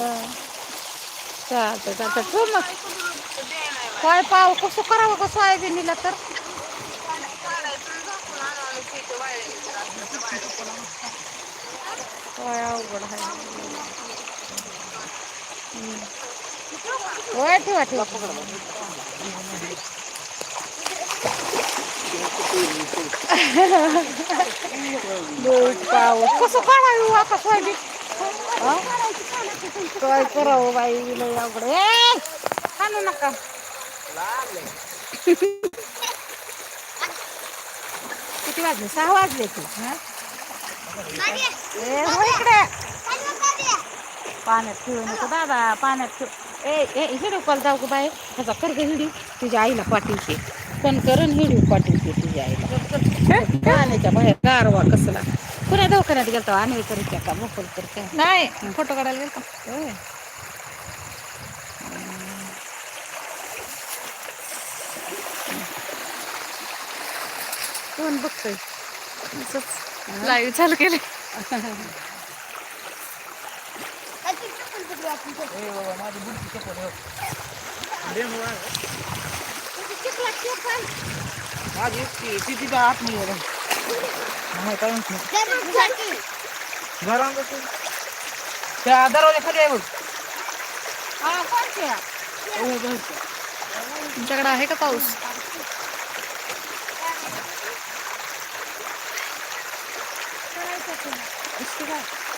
चालतं चालतं ठेव मग काय पाव कसं करावं का सोयाबीनीला तर काय अवघड आहे हम्म. होय ठेवा ठेवा दूध पाऊस कसं काढावी आता सोयाबीन हा? काय करावं बाई लय अवघड. हाणू नका. किती वाजले? सहा वाजले की. ए हो इकडे. पाण्यात ठेवू नको दादा पाण्यात ठेव. ए ए हिडू कॉल जाऊ बाय बाई. ह्याचा कर ग हिडू. तुझ्या आईला पाठवते. पण करून हिडू पाठवते तुझ्या आईला. पाण्याच्या बाहेर गारवा कसला. पुण्या दवाखान्यात गेलतो. आणि करत्या का? मोकल करत्या नाही फोटो काढायला गेलतो. होय. कोण बघतोय? लाईव्ह चालू केले माझी किती आत नाही नाही काय म्हणत बसून त्या दरवाजा खाली आहे बघ. हा हो, बघ. तुमच्याकडे आहे का पाऊस? काय?